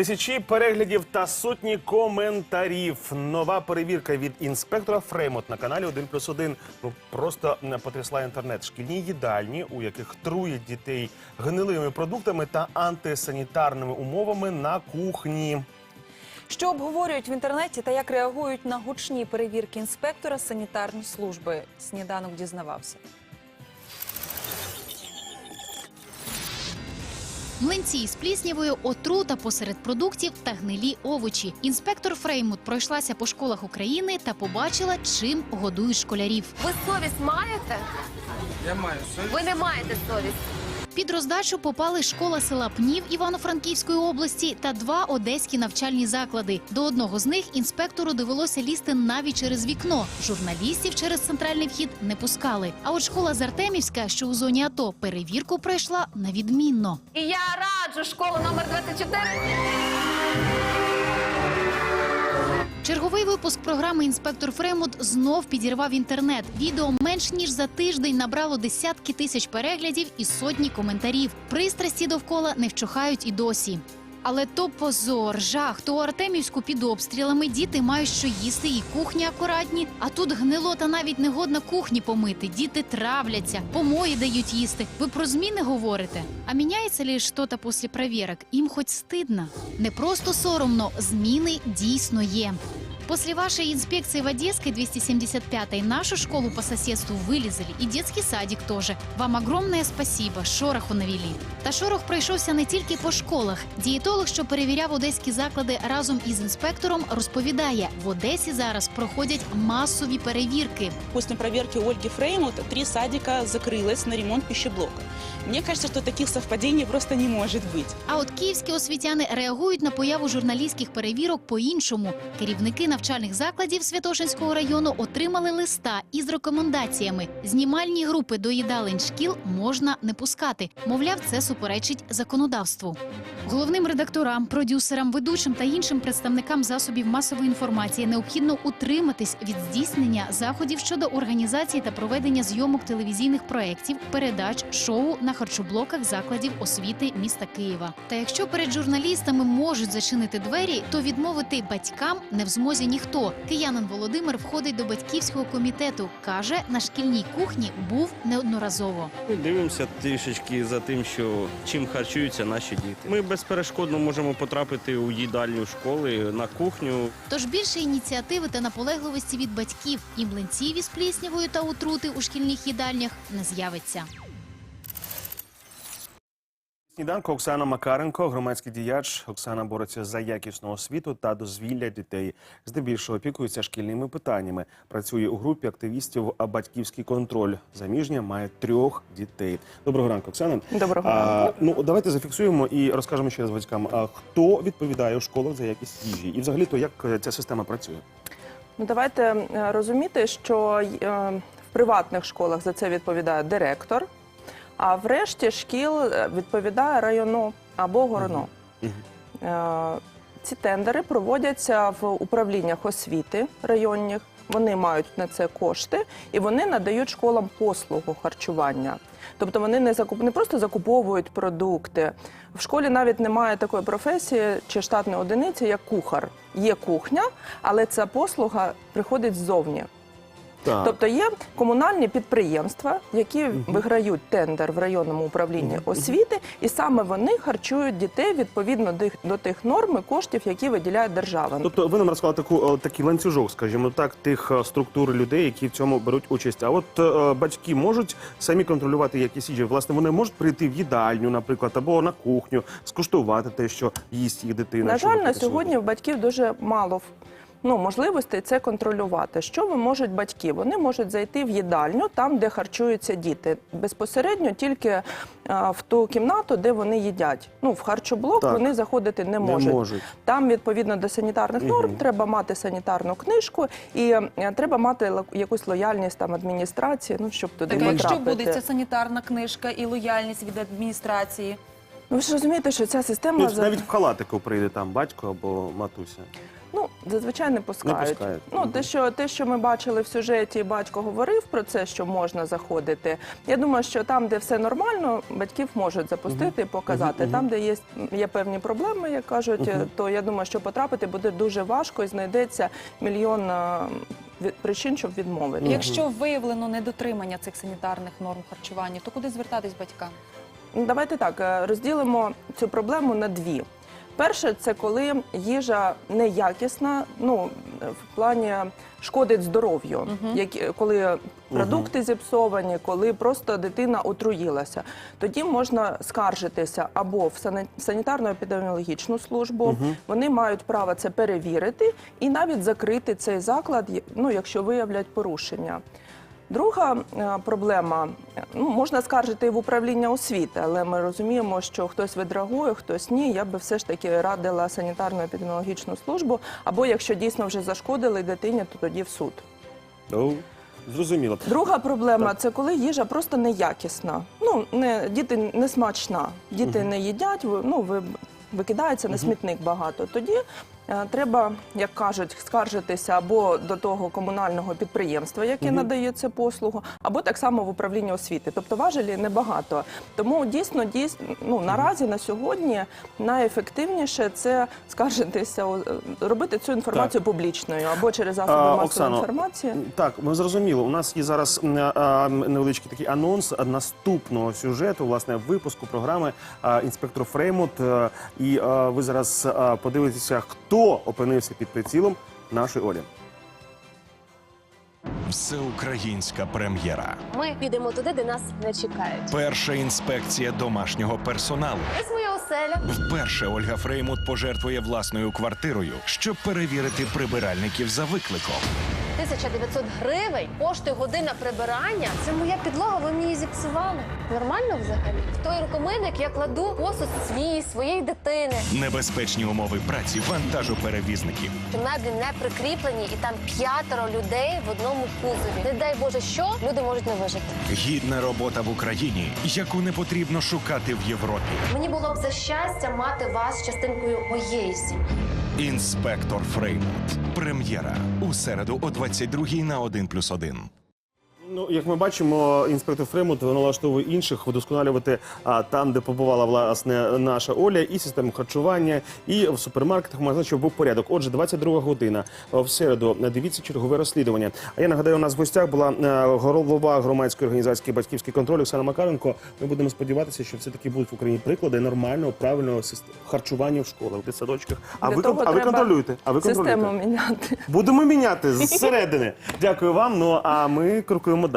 Тисячі переглядів та сотні коментарів. Нова перевірка від інспектора Фреймот на каналі 1 плюс 1 ну, просто потрясла інтернет. Шкільні їдальні, у яких труять дітей гнилими продуктами та антисанітарними умовами на кухні. Що обговорюють в інтернеті та як реагують на гучні перевірки інспектора санітарні служби? Сніданок дізнавався. Млинці з пліснявою, отрута посеред продуктів та гнилі овочі. Інспектор Фреймут пройшлася по школах України та побачила, чим годують школярів. Ви совість маєте? Я маю совість. Ви не маєте совість. Під роздачу попали школа села Пнів Івано-Франківської області та два одеські навчальні заклади. До одного з них інспектору довелося лізти навіть через вікно. Журналістів через центральний вхід не пускали. А от школа з Артемівська, що у зоні АТО, перевірку пройшла на відмінно. Я раджу школу номер 24. Черговий випуск програми Інспектор Фремут знов підірвав інтернет. Відео менш ніж за тиждень набрало десятки тисяч переглядів і сотні коментарів. Пристрасті довкола не вчухають і досі. Але то позор, жах, то Артемівську під обстрілами діти мають що їсти, і кухні акуратні. А тут гнило та навіть негодна кухні помити. Діти травляться, помої дають їсти. Ви про зміни говорите? А міняється ли щось після перевірок? Їм хоч стидно. Не просто соромно, зміни дійсно є. После вашей инспекции в Одесской 275-й нашу школу по соседству вылезали и детский садик тоже. Вам огромное спасибо, шороху навели. Та шорох пройшовся не тільки по школах. Дієтолог, що перевіряв одеські заклади разом із інспектором, розповідає, в Одесі зараз проходять масові перевірки. После проверки Ольги Фреймута три садика закрылось на ремонт пищеблока. Мне кажется, что таких совпадений просто не может быть. А от київські освітяни реагують на появу журналістських перевірок по-іншому. Керівники навчальних закладів Святошинського району отримали листа із рекомендаціями. Знімальні групи до їдалень шкіл можна не пускати. Мовляв, це суперечить законодавству. Головним редакторам, продюсерам, ведучим та іншим представникам засобів масової інформації необхідно утриматись від здійснення заходів щодо організації та проведення зйомок телевізійних проєктів, передач, шоу на харчоблоках закладів освіти міста Києва. Та якщо перед журналістами можуть зачинити двері, то відмовити батькам не в змозі ніхто. Киянин Володимир входить до батьківського комітету. каже, на шкільній кухні був неодноразово. Ми дивимося трішечки за тим, що чим харчуються наші діти. Ми безперешкодно можемо потрапити у їдальню школи на кухню. Тож більше ініціативи та наполегливості від батьків і млинців із пліснявою та отрути у шкільних їдальнях не з'явиться. Сніданку Оксана Макаренко, громадський діяч. Оксана бореться за якісну освіту та дозвілля дітей. Здебільшого опікується шкільними питаннями. Працює у групі активістів «Батьківський контроль». Заміжня має трьох дітей. Доброго ранку, Оксана. Доброго А, ну давайте зафіксуємо і розкажемо ще раз батькам. А хто відповідає у школах за якість їжі? І взагалі то як е, ця система працює? Ну, давайте е, розуміти, що е, в приватних школах за це відповідає директор, а в решті шкіл е, відповідає районо або горно. Е, Ці тендери проводяться в управліннях освіти районних. Вони мають на це кошти і вони надають школам послугу харчування. Тобто вони не закуп... не просто закуповують продукти. В школі навіть немає такої професії чи штатної одиниці, як кухар. Є кухня, але ця послуга приходить ззовні. Так. Тобто є комунальні підприємства, які виграють тендер в районному управлінні освіти, і саме вони харчують дітей відповідно до, до тих норм і коштів, які виділяє держава. Тобто ви нам розклали таку е, такий ланцюжок, скажімо так, тих е, структур людей, які в цьому беруть участь. А от е, батьки можуть самі контролювати якісь їжі. Власне, вони можуть прийти в їдальню, наприклад, або на кухню, скуштувати те, що їсть їх дитина. На жаль, на сьогодні в батьків дуже мало ну, можливостей це контролювати. Що ви можуть батьки? Вони можуть зайти в їдальню, там, де харчуються діти, безпосередньо тільки а, в ту кімнату, де вони їдять. Ну, в харчоблок Так. вони заходити не Не можуть. можуть. Там, відповідно до санітарних норм, треба мати санітарну книжку і е, треба мати якусь лояльність там адміністрації, ну щоб туди Так, а якщо буде ця санітарна книжка і лояльність від адміністрації? Ну ви ж розумієте, що ця система Ну, навіть в халатику прийде там батько або матуся. Зазвичай не пускають. пускають. Ну, те, що, те, що ми бачили в сюжеті, батько говорив про це, що можна заходити. Я думаю, що там, де все нормально, батьків можуть запустити і показати. Там, де є, є певні проблеми, як кажуть, то я думаю, що потрапити буде дуже важко і знайдеться мільйон е, причин, щоб відмовити. Якщо виявлено недотримання цих санітарних норм харчування, то куди звертатись батькам? Давайте так е, розділимо цю проблему на дві. Перше, це коли їжа неякісна, ну в плані шкодить здоров'ю, коли продукти зіпсовані, коли просто дитина отруїлася. Тоді можна скаржитися або в сани- санітарно-епідеміологічну службу. Вони мають право це перевірити і навіть закрити цей заклад, ну якщо виявлять порушення. Друга е, проблема ну можна скаржити і в управління освіти, але ми розуміємо, що хтось відреагує, хтось ні. Я би все ж таки радила санітарно-епідеміологічну службу. Або якщо дійсно вже зашкодили дитині, то тоді в суд. Ну, зрозуміло. Друга проблема це коли їжа просто неякісна. Ну не діти не смачна, діти не їдять. Ну ви викидається на смітник багато. Тоді е, треба, як кажуть, скаржитися або до того комунального підприємства, яке надає цю послугу, або так само в управлінні освіти. Тобто важелі небагато. Тому дійсно дійсно ну наразі на сьогодні найефективніше це скаржитися, е, робити цю інформацію публічною або через засоби А, масової Оксано, інформації. Так, ми зрозуміли. У нас є зараз невеличкий такий анонс наступного сюжету, власне, випуску програми інспектор Фреймут. Е, І ви зараз подивитеся, хто опинився під прицілом нашої Олі. Всеукраїнська прем'єра. Ми підемо туди, де нас не чекають. Перша інспекція домашнього персоналу. Ось моя оселя. Вперше Ольга Фреймут пожертвує власною квартирою, щоб перевірити прибиральників за викликом. 1900 гривень коштує година прибирання. Це моя підлога, ви мені її зіпсували. Нормально взагалі? В той рукомийник я кладу посуд свій, своєї дитини. Небезпечні умови праці вантажоперевізників. Меблі не прикріплені, і там п'ятеро людей в одному кузові. Не дай Боже, що люди можуть не вижити. Гідна робота в Україні, яку не потрібно шукати в Європі. Мені було б за щастя мати вас частинкою моєї сім'ї. Інспектор Фреймут. Прем'єра у середу о 22 на 1+,1. Ну, як ми бачимо, інспектор Фремут налаштовує інших вдосконалювати а, там, де побувала власне наша Оля, і систему харчування, і в супермаркетах магазинах, щоб був порядок. Отже, 22 година в середу. Дивіться чергове розслідування. А я нагадаю, у нас в гостях була голова громадської організації батьківський контроль Оксана Макаренко. Ми будемо сподіватися, що все таки будуть в Україні приклади нормального правильного харчування в школах, в дитсадочках. А ви а ви контролюєте? А ви контролюєте? Систему міняти. Будемо міняти зсередини. Дякую вам. Ну а ми крокуємо далі.